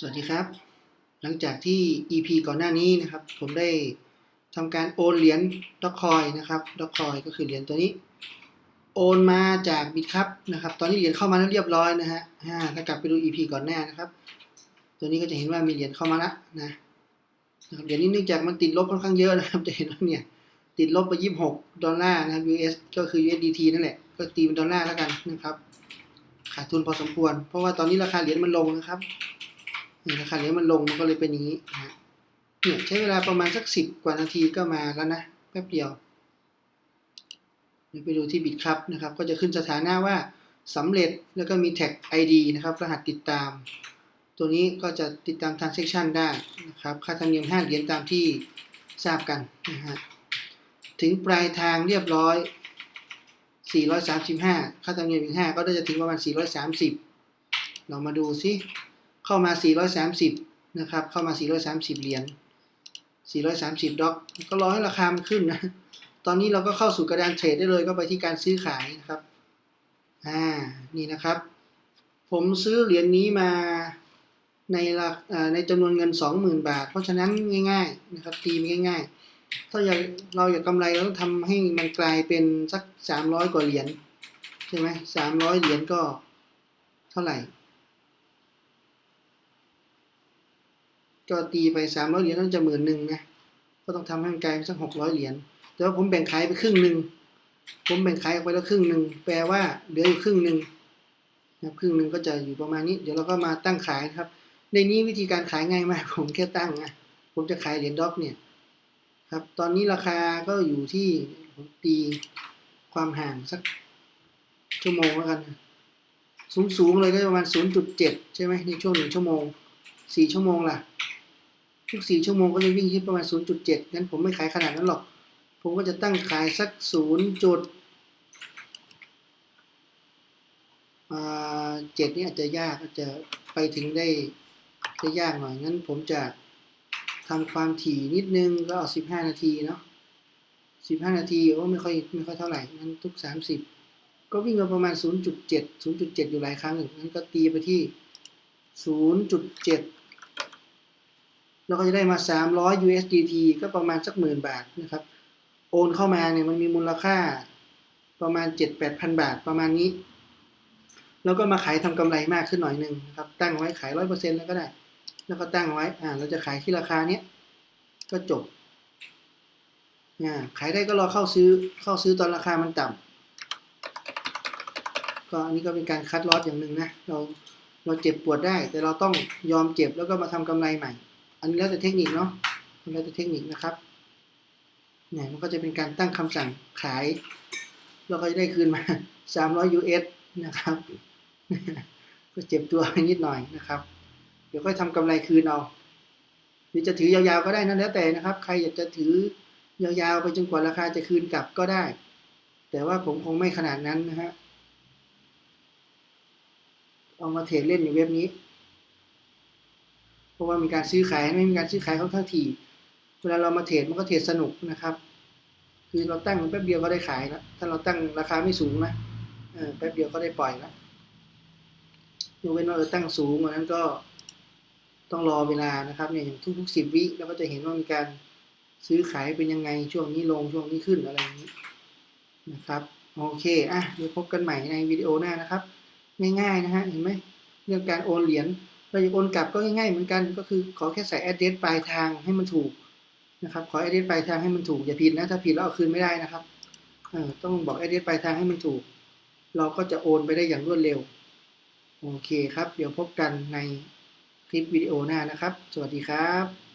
สวัสดีครับ หลังจากที่ EP ก่อนหน้านี้นะครับ ผมได้ทำการโอนเหรียญด็อกคอยนะครับด็อกคอยก็คือเหรียญตัวนี้ โอนมาจากบิตครับนะครับ ตอนนี้เหรียญเข้ามาแล้วเรียบร้อยนะฮะอ่าถ้ากลับไปดู EP ก่อนหน้านะครับ ตัวนี้ก็จะเห็นว่ามีเหรียญเข้ามาแล้วนะนะครับเหรียญนี้เนื่องจากมันติดลบค่อนข้างเยอะนะครับ จะเห็นว่าเนี่ยติดลบไป 26 ดอลลาร์นะครับ US ก็คือ USDT นั่นแหละ ก็ตีเป็นดอลลาร์แล้วกันนะครับ ขาดทุนพอสมควร เพราะว่าตอนนี้ราคาเหรียญมันลงนะครับ นี่ราคาเหรียมันลงมันก็เลยเป็นอย่างนี้นะเนี่ยใช้เวลาประมาณสักสิบกว่านาทีก็มาแล้วนะแป๊บเดียวเดี๋ยวไปดูที่บิตครับนะครับ ก็จะขึ้นสถานะว่าสำเร็จแล้วก็มีแท็ก ID นะครับ รหัสติดตาม ตัวนี้ก็จะติดตาม transaction ได้นะครับ ค่าธรรมเนียม 5 เหรียญตามที่ทราบกันนะฮะถึงปลายทางเรียบร้อย 435 ค่าธรรมเนียมอีก5ก็จะถึงประมาณ 430 เรามาดูซิ เข้ามา 430 นะครับ เข้ามา 430 เหรียญ 430 ด็อก ก็รอให้ราคามันขึ้นนะ ตอนนี้เราก็เข้าสู่กระดานเทรดได้เลย ก็ไปที่การซื้อขายนะครับ อ่า นี่นะครับ ผมซื้อเหรียญนี้มาในราในจำนวนเงิน 20,000 บาท เพราะฉะนั้นง่าย ๆ นะครับ ตีมง่าย ๆ ถ้าอยากเราอยากกำไรเราต้องทำให้มันกลายเป็นสัก 300 กว่าเหรียญ ใช่ไหม300เหรียญก็เท่าไหร่ ก็ตีไป300เหรียญต้องจะหมื่นหนึ่งนะก็ต้องทำให้มันกลายเป็นสัก600เหรียญแต่ว่าผมแบ่งขายไปครึ่งหนึ่งผมแบ่งขายออกไปแล้วครึ่งหนึ่งแปลว่าเหลืออยู่ครึ่งหนึ่งนะครึ่งหนึ่งก็จะอยู่ประมาณนี้ เดี๋ยวเราก็มาตั้งขายครับ ในนี้วิธีการขายง่ายมาก ผมแค่ตั้งนะผมจะขายเหรียญด็อกเนี่ยครับ ตอนนี้ราคาก็อยู่ที่ผมตีความห่างสักชั่วโมงแล้วกันสูงสูงๆเลยก็ประมาณ 0.7 ใช่ไหมในช่วงหนึ่งชั่วโมงสี่ชั่วโมงล่ะ ทุกสี่ชั่วโมงก็จะวิ่งที่ประมาณ 0.7งั้นผมไม่ขายขนาดนั้นหรอก ผมก็จะตั้งขายสัก 0. จุดเจ็ดนี่อาจจะยากอาจจะไปถึงได้จะยากหน่อย งั้นผมจะทำความถี่นิดนึงก็เอา15นาทีเนาะ15นาทีโอ้ไม่ค่อยไม่ค่อยเท่าไหร่งั้นทุก30ก็วิ่งมาประมาณ 0.7 0.7 อยู่หลายครั้งอยู่งั้นก็ตีไปที่ 0.7 แล้วก็จะได้มา 300 USDT ก็ประมาณสักหมื่นบาทนะครับ โอนเข้ามาเนี่ยมันมีมูลค่าประมาณ 7-8,000 บาทประมาณนี้ แล้วก็มาขายทำกำไรมากขึ้นหน่อยหนึ่งนะครับ ตั้งไว้ขาย 100%แล้วก็ได้ แล้วก็ตั้งไว้ อ่า เราจะขายที่ราคาเนี้ย ก็จบ อ่า ขายได้ก็รอเข้าซื้อ เข้าซื้อตอนราคามันต่ำ ก็อันนี้ก็เป็นการคัดลอตอย่างหนึ่งนะ เรา เราเจ็บปวดได้ แต่เราต้องยอมเจ็บแล้วก็มาทำกำไรใหม่ อันนี้แล้วแต่เทคนิคเนาะแล้วแต่เทคนิคนะครับเนี่ยมันก็จะเป็นการตั้งคำสั่งขาย เราก็จะได้คืนมา 300 US นะครับ ก็เจ็บตัวนิดหน่อยนะครับ เดี๋ยวค่อยทำกำไรคืนเอาหรือจะถือยาวๆก็ได้นั่นแล้วแต่นะครับ ใครอยากจะถือยาวๆไปจนกว่าราคาจะคืนกลับก็ได้ แต่ว่าผมคงไม่ขนาดนั้นนะฮะเอามาเทรดเล่นในเว็บนี้ เพราะว่ามีการซื้อขายไม่มีการซื้อขายค่อนข้างถี่เวลาเรามาเทรดมันก็เทรดสนุกนะครับ คือเราตั้งแป๊บเดียวก็ได้ขายแล้วถ้าเราตั้งราคาไม่สูงนะแป๊บเดียวก็ได้ปล่อยแล้วยกเว้นว่าเออตั้งสูงว่านั้นก็ต้องรอเวลานะครับเนี่ยอย่างทุกๆสิบวิเราก็จะเห็นว่ามีการซื้อขายเป็นยังไงช่วงนี้ลงช่วงนี้ขึ้นอะไรอย่างนี้นะครับโอเคอะเดี๋ยวพบกันใหม่ในวิดีโอหน้านะครับ ง่ายๆนะฮะเห็นไหมเรื่องการโอนเหรียญ เราจะโอนกลับก็ง่ายๆเหมือนกันก็คือขอแค่ใส่ address ปลายทางให้มันถูกนะครับ ขอ address ปลายทางให้มันถูกอย่าผิดนะถ้าผิดแล้วเอาคืนไม่ได้นะครับต้องบอก address ปลายทางให้มันถูก เราก็จะโอนไปได้อย่างรวดเร็วโอเคครับ เดี๋ยวพบกันในคลิปวิดีโอหน้านะครับ สวัสดีครับ